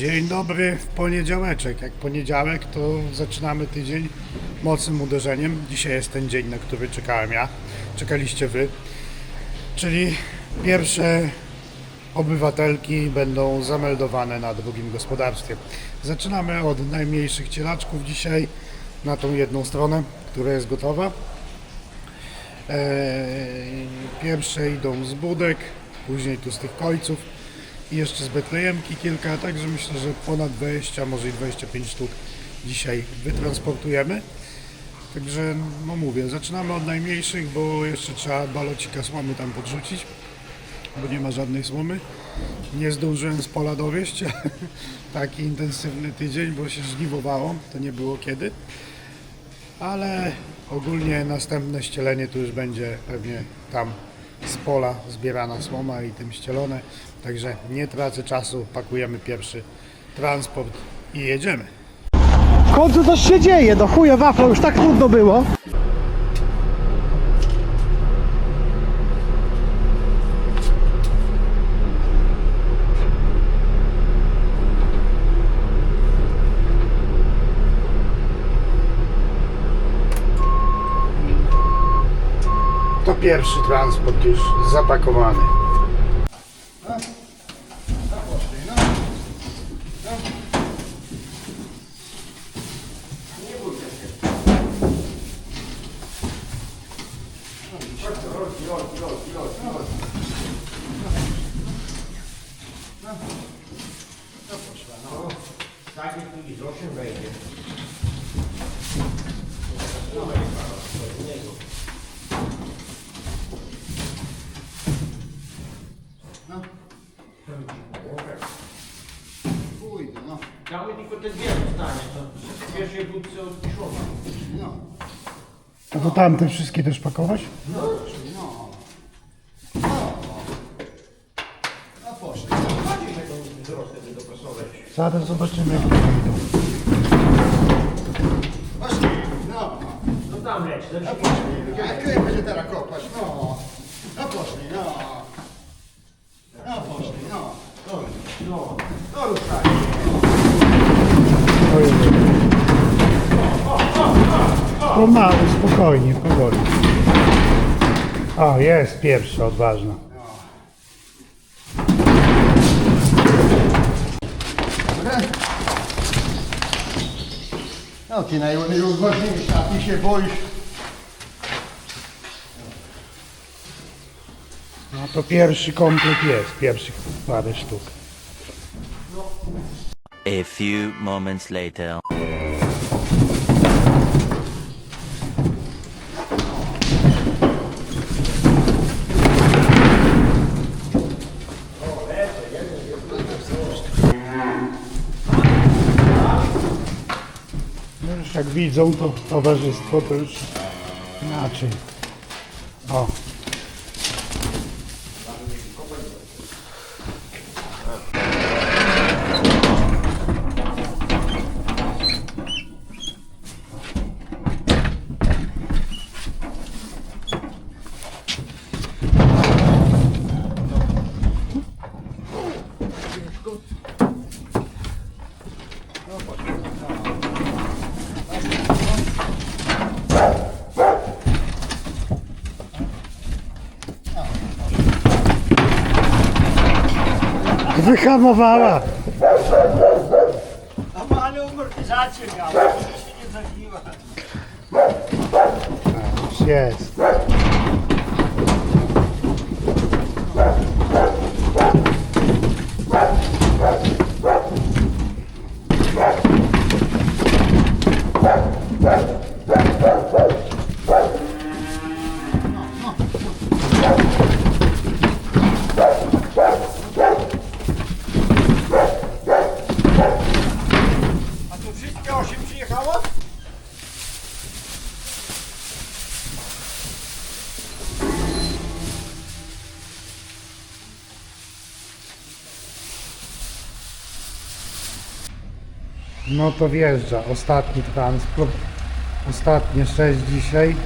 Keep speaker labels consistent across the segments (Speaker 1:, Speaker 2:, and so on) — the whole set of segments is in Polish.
Speaker 1: Dzień dobry w poniedziałeczek. Jak poniedziałek, to zaczynamy tydzień mocnym uderzeniem. Dzisiaj jest ten dzień, na który czekałem ja. Czekaliście wy. Czyli pierwsze obywatelki będą zameldowane na drugim gospodarstwie. Zaczynamy od najmniejszych cielaczków dzisiaj na tą jedną stronę, która jest gotowa. Eee, Pierwsze idą z budek, później tu z tych końców i jeszcze z Betlejemki kilka, także myślę, że ponad 20, może i 25 sztuk dzisiaj wytransportujemy. Także, no mówię, zaczynamy od najmniejszych, bo jeszcze trzeba balocika słomy tam podrzucić, bo nie ma żadnej słomy. Nie zdążyłem z pola dowieść, taki intensywny tydzień, bo się żniwowało, to nie było kiedy ale ogólnie następne ścielenie to już będzie pewnie tam z pola zbierana słoma i tym ścielone. Także nie tracę czasu, pakujemy pierwszy transport i jedziemy.
Speaker 2: W końcu coś się dzieje, do chuja wafla, już tak trudno było.
Speaker 1: To pierwszy transport już zapakowany.
Speaker 3: Takie tu i z 8 wejdzie.
Speaker 1: Pójdę, no.
Speaker 3: Damy tylko te dwie zostanie, to w pierwszej budce od
Speaker 1: no. A to tamte wszystkie też pakować?
Speaker 4: No poszli.
Speaker 3: Bardziej taką wzrost wtedy dopasować.
Speaker 1: Zaraz zobaczymy jak idą.
Speaker 4: Poszli. No.
Speaker 3: No tam leć,
Speaker 4: No
Speaker 3: lepszy
Speaker 4: poszli. A kiedy będzie teraz kopać? No. No poszli, no. No poszli, no.
Speaker 3: No, no ruszaj.
Speaker 1: Pomału, spokojnie, powoli. O, jest pierwsza, odważna.
Speaker 4: No ty naj- najważniejsza, a ty się boisz.
Speaker 1: No to pierwszy komplet jest, pierwszych parę sztuk.
Speaker 5: A few moments later.
Speaker 1: No już jak widzą to towarzystwo, to już inaczej. O. Wyhamowała.
Speaker 2: A ale amortyzację miała, się nie zabiła.
Speaker 1: Już jest.
Speaker 2: Osiem przyjechało?
Speaker 1: No to wjeżdża. Ostatni transport. Ostatnie sześć dzisiaj.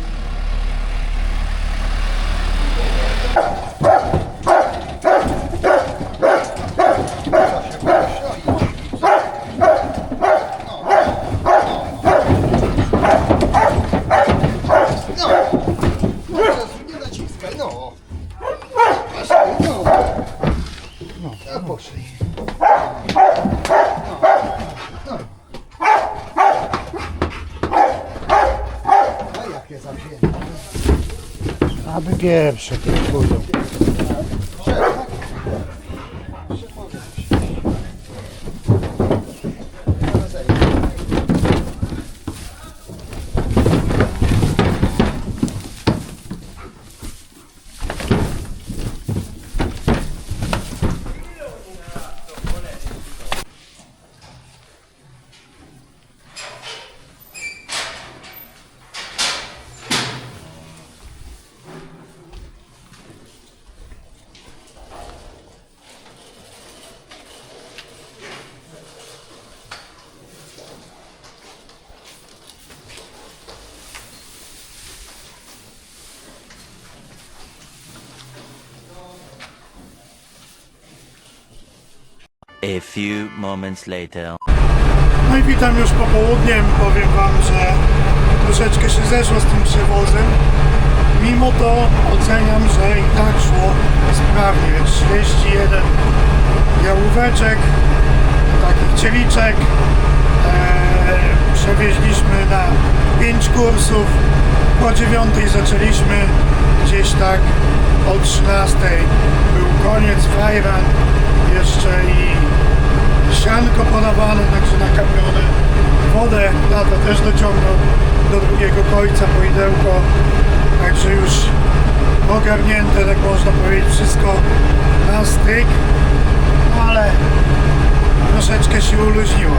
Speaker 1: Pierwsze tu pójdą.
Speaker 5: A few moments later.
Speaker 1: No i witam już popołudniem. Powiem Wam, że troszeczkę się zeszło z tym przewozem. Mimo to oceniam, że i tak szło sprawnie. 31 jałóweczek, takich cieliczek. Eee, przewieźliśmy na 5 kursów. Po 9 zaczęliśmy gdzieś tak o 13 był koniec fajran. Jeszcze i sianko podawane, także na kamiony. Wodę tata też dociągnął do drugiego końca poidełko, także już ogarnięte, tak można powiedzieć, wszystko na styk, no ale troszeczkę się uluźniło.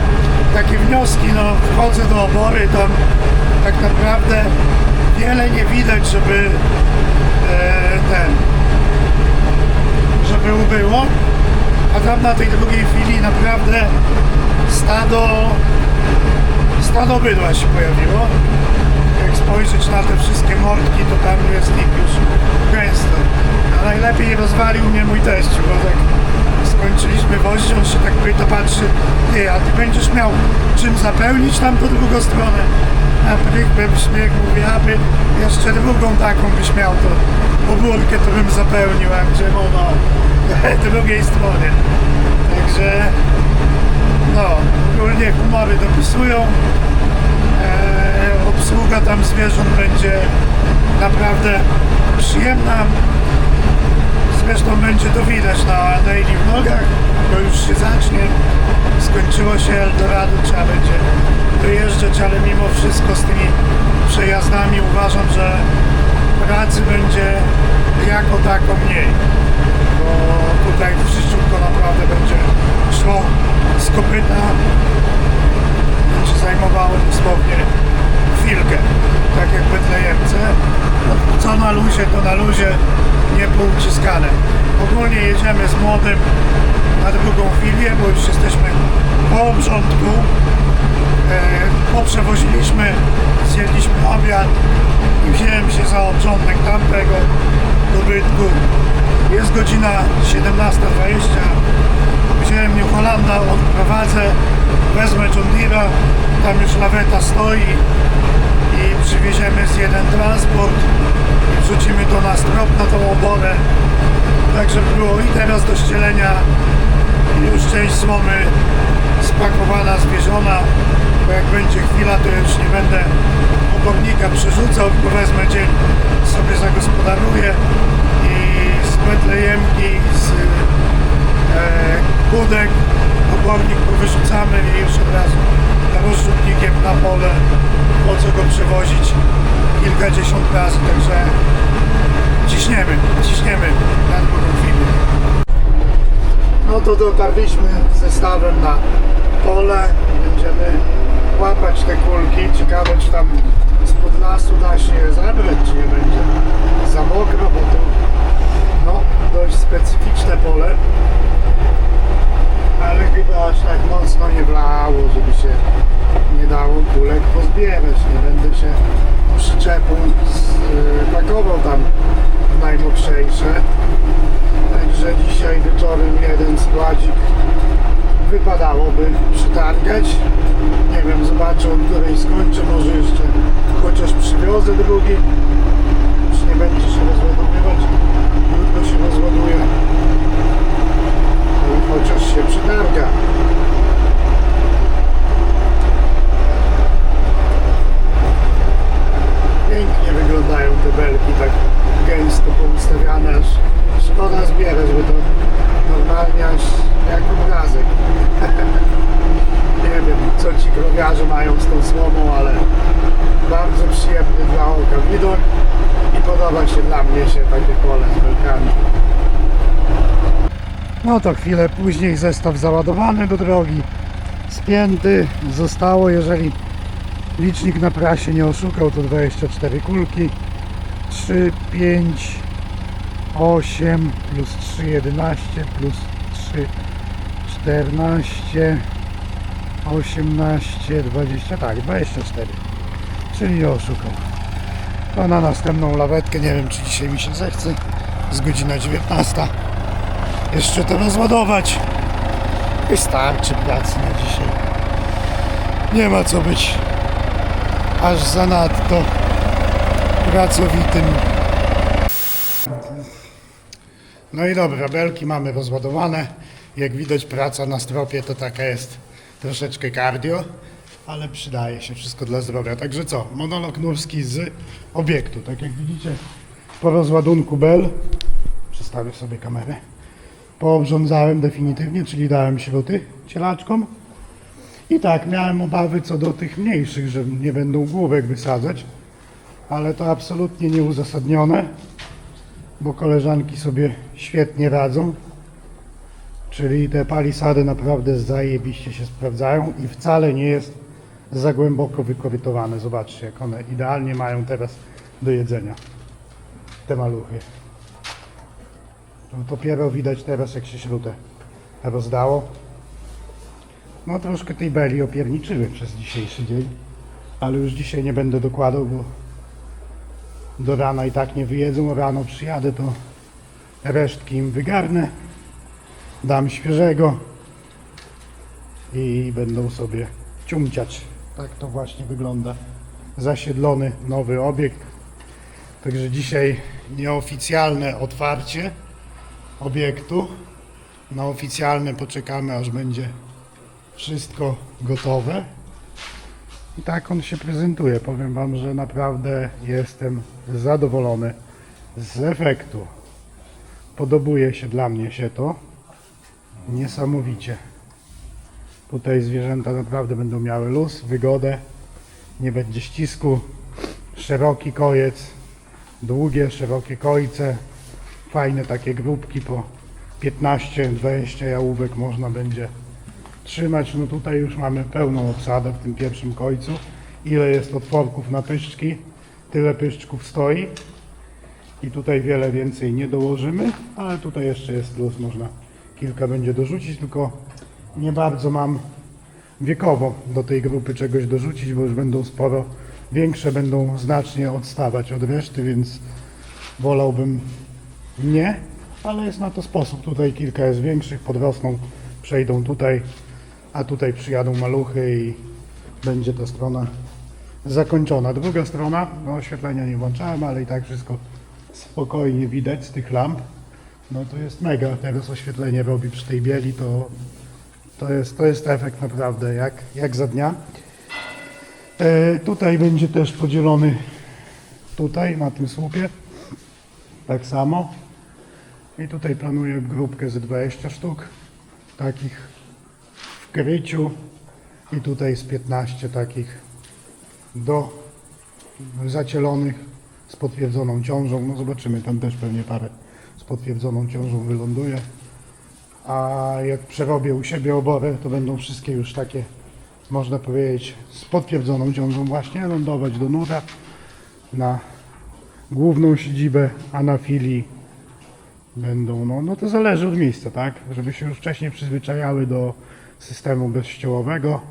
Speaker 1: Takie wnioski, no wchodzę do obory, tam tak naprawdę wiele nie widać, żeby e, ten, żeby ubyło, a tam na tej drugiej chwili naprawdę stado stado bydła się pojawiło. Jak spojrzeć na te wszystkie mordki, to tam jest ich już gęsto. A najlepiej rozwalił mnie mój teściu, bo tak skończyliśmy wozić, on się tak pyta, patrzy, ty, a ty będziesz miał czym zapełnić tam tą drugą stronę? A prykłem śmiech, mówię, aby jeszcze drugą taką byś miał, to obórkę to bym zapełnił, a gdzie mowa o drugiej stronie. Także no, ogólnie humory dopisują. Eee, obsługa tam zwierząt będzie naprawdę przyjemna. Zresztą będzie to widać na daily vlogach, bo już się zacznie. Skończyło się Eldorado, trzeba będzie dojeżdżać, ale mimo wszystko z tymi przejazdami uważam, że pracy będzie jako tako mniej. Bo tutaj wszystko naprawdę będzie szło z kopyta. Będzie zajmowało dosłownie chwilkę, tak jak Betlejemce. No, co na luzie, to na luzie, nie pouciskane. Ogólnie jedziemy z młodym na drugą filię, bo już jesteśmy po obrządku. E, poprzewoziliśmy, zjedliśmy obiad i wziąłem się za obrządek tamtego dobytku. Jest godzina 17.20. Wziąłem New Hollanda, odprowadzę, wezmę John Deere'a, tam już laweta stoi i przywieziemy z jeden transport i wrzucimy to na strop, na tą oborę. Tak, żeby było i teraz do ścielenia już część słomy spakowana, zwieziona, bo jak będzie chwila, to już nie będę obornika przerzucał, tylko wezmę dzień, sobie zagospodaruję i Betlejemki, z e, budek, obornik powyrzucamy i już od razu rozrzutnikiem na pole, po co go przewozić kilkadziesiąt razy, także ciśniemy, ciśniemy na drugą chwilę. No to dotarliśmy zestawem na pole. Będziemy łapać te kulki. Ciekawe, czy tam spod lasu da się je zabrać, czy nie będzie za mokro, bo specyficzne pole. Ale chyba aż tak mocno nie wlało, żeby się nie dało kulek pozbierać. Nie będę się przyczepą pakował tam najmokrzejsze. Także dzisiaj wieczorem jeden składzik wypadałoby przytargać. Nie wiem, zobaczę od której skończę, może jeszcze chociaż przywiozę drugi. Już nie będzie się rozładowywać. próxima do Will. No to chwilę później zestaw załadowany do drogi, spięty, zostało jeżeli licznik na prasie nie oszukał to 24 kulki. 3, 5, 8 plus 3, 11 plus 3, 14 18, 20, tak, 24 czyli nie oszukał. To na następną lawetkę, nie wiem czy dzisiaj mi się zechce. Z godzina 19 jeszcze to rozładować wystarczy pracy na dzisiaj nie ma co być aż zanadto pracowitym no i dobra, belki mamy rozładowane. Jak widać praca na stropie to taka jest troszeczkę cardio, ale przydaje się wszystko dla zdrowia. Także co, monolog nurski z obiektu. Tak jak widzicie po rozładunku bel, przestawię sobie kamerę, poobrządzałem definitywnie, czyli dałem śruty cielaczkom. I tak, miałem obawy co do tych mniejszych, że nie będą główek wysadzać, ale to absolutnie nieuzasadnione bo koleżanki sobie świetnie radzą. Czyli te palisady naprawdę zajebiście się sprawdzają i wcale nie jest za głęboko wykorytowane. Zobaczcie, jak one idealnie mają teraz do jedzenia. Te maluchy. Dopiero widać teraz, jak się śrutę rozdało. No troszkę tej beli opierniczyły przez dzisiejszy dzień, ale już dzisiaj nie będę dokładał, bo do rana i tak nie wyjedzą. Rano przyjadę, to resztki im wygarnę, dam świeżego i będą sobie ciumciać. Tak to właśnie wygląda. Zasiedlony nowy obiekt. Także dzisiaj nieoficjalne otwarcie obiektu. Na oficjalne poczekamy, aż będzie wszystko gotowe. I tak on się prezentuje. Powiem Wam, że naprawdę jestem zadowolony z efektu. Podobuje się dla mnie się to niesamowicie. Tutaj zwierzęta naprawdę będą miały luz, wygodę, nie będzie ścisku, szeroki kojec, długie, szerokie kojce, fajne takie grupki po 15-20 jałówek można będzie trzymać. No tutaj już mamy pełną obsadę w tym pierwszym końcu. Ile jest otworków na pyszczki, tyle pyszczków stoi. I tutaj wiele więcej nie dołożymy, ale tutaj jeszcze jest luz, można kilka będzie dorzucić, tylko nie bardzo mam wiekowo do tej grupy czegoś dorzucić, bo już będą sporo większe, będą znacznie odstawać od reszty, więc wolałbym nie, ale jest na to sposób. Tutaj kilka jest większych, podrosną, przejdą tutaj, a tutaj przyjadą maluchy i będzie ta strona zakończona. Druga strona, no oświetlenia nie włączałem, ale i tak wszystko spokojnie widać z tych lamp. No to jest mega, teraz oświetlenie robi przy tej bieli, to, to, jest, to jest efekt naprawdę jak, jak za dnia. E, tutaj będzie też podzielony tutaj na tym słupie, tak samo. I tutaj planuję grupkę z 20 sztuk takich w kryciu i tutaj z 15 takich do zacielonych z potwierdzoną ciążą. No zobaczymy, tam też pewnie parę z potwierdzoną ciążą wyląduje. A jak przerobię u siebie oborę, to będą wszystkie już takie, można powiedzieć, z potwierdzoną ciążą właśnie lądować do nura na główną siedzibę, a na filii będą, no, no to zależy od miejsca, tak? Żeby się już wcześniej przyzwyczajały do systemu bezściołowego.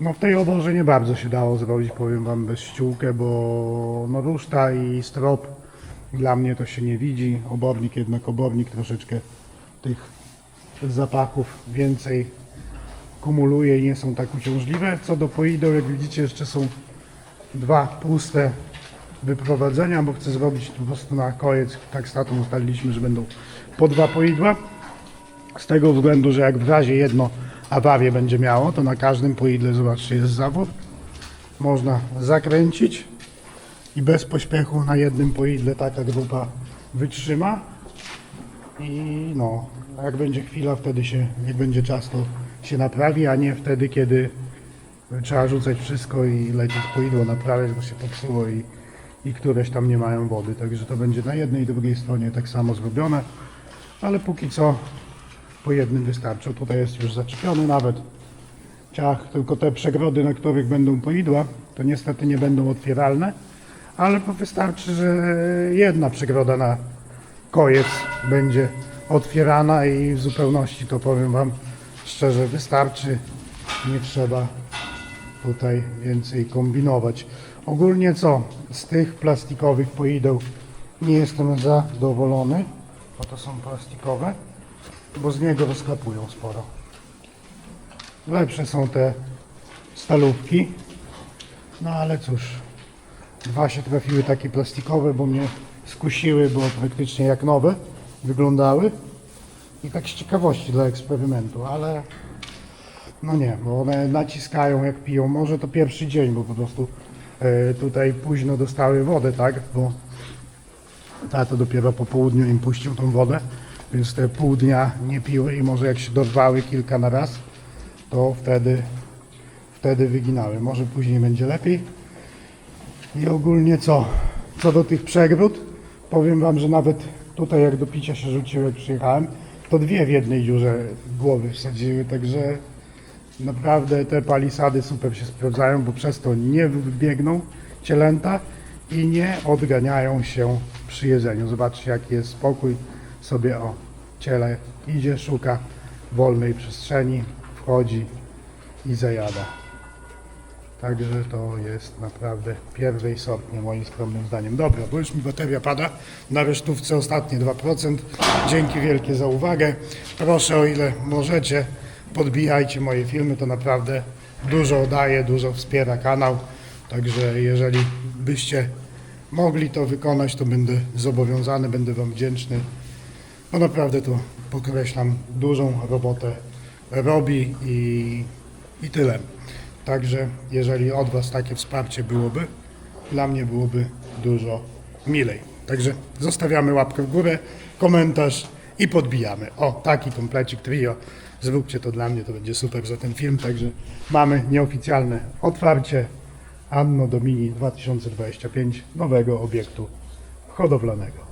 Speaker 1: No w tej oborze nie bardzo się dało zrobić, powiem Wam, bez ściółkę, bo no ruszta i strop dla mnie to się nie widzi. Obornik jednak obornik troszeczkę tych zapachów więcej kumuluje i nie są tak uciążliwe. Co do poideł, jak widzicie jeszcze są dwa puste wyprowadzenia, bo chcę zrobić po prostu na koniec, tak z tatą ustaliliśmy, że będą po dwa poidła. Z tego względu, że jak w razie jedno awarię będzie miało, to na każdym poidle, zobaczcie, jest zawór. Można zakręcić i bez pośpiechu na jednym poidle taka grupa wytrzyma. I no, jak będzie chwila, wtedy się, jak będzie czas, to się naprawi, a nie wtedy, kiedy trzeba rzucać wszystko i lecieć po idło naprawiać, bo się popsuło i, i któreś tam nie mają wody. Także to będzie na jednej i drugiej stronie tak samo zrobione. Ale póki co po jednym wystarczy. Tutaj jest już zaczepiony nawet ciach, tylko te przegrody, na których będą poidła, to niestety nie będą otwieralne, ale wystarczy, że jedna przegroda na koniec będzie otwierana i w zupełności to powiem Wam szczerze wystarczy. Nie trzeba tutaj więcej kombinować. Ogólnie co? Z tych plastikowych poideł nie jestem zadowolony, bo to są plastikowe, bo z niego wyskakują sporo. Lepsze są te stalówki, no ale cóż, dwa się trafiły takie plastikowe, bo mnie skusiły, bo praktycznie jak nowe wyglądały. I tak z ciekawości dla eksperymentu, ale no nie, bo one naciskają jak piją. Może to pierwszy dzień, bo po prostu tutaj późno dostały wodę, tak? Bo tato dopiero po południu im puścił tą wodę, więc te pół dnia nie piły i może jak się dorwały kilka na raz, to wtedy, wtedy wyginały. Może później będzie lepiej. I ogólnie co? Co do tych przegród, powiem Wam, że nawet tutaj jak do picia się rzuciłem, jak przyjechałem, to dwie w jednej dziurze głowy wsadziły, także naprawdę te palisady super się sprawdzają, bo przez to nie biegną cielęta i nie odganiają się przy jedzeniu. Zobaczcie jaki jest spokój sobie o ciele idzie, szuka wolnej przestrzeni, wchodzi i zajada. Także to jest naprawdę pierwej sortnie moim skromnym zdaniem. Dobra, bo już mi bateria pada. Na resztówce ostatnie 2%. Dzięki wielkie za uwagę. Proszę o ile możecie, podbijajcie moje filmy. To naprawdę dużo daje, dużo wspiera kanał. Także jeżeli byście mogli to wykonać, to będę zobowiązany, będę Wam wdzięczny. Bo naprawdę to podkreślam, dużą robotę robi i, i tyle. Także jeżeli od Was takie wsparcie byłoby, dla mnie byłoby dużo milej. Także zostawiamy łapkę w górę, komentarz i podbijamy. O, taki komplecik trio. Zróbcie to dla mnie, to będzie super za ten film. Także mamy nieoficjalne otwarcie Anno Domini 2025 nowego obiektu hodowlanego.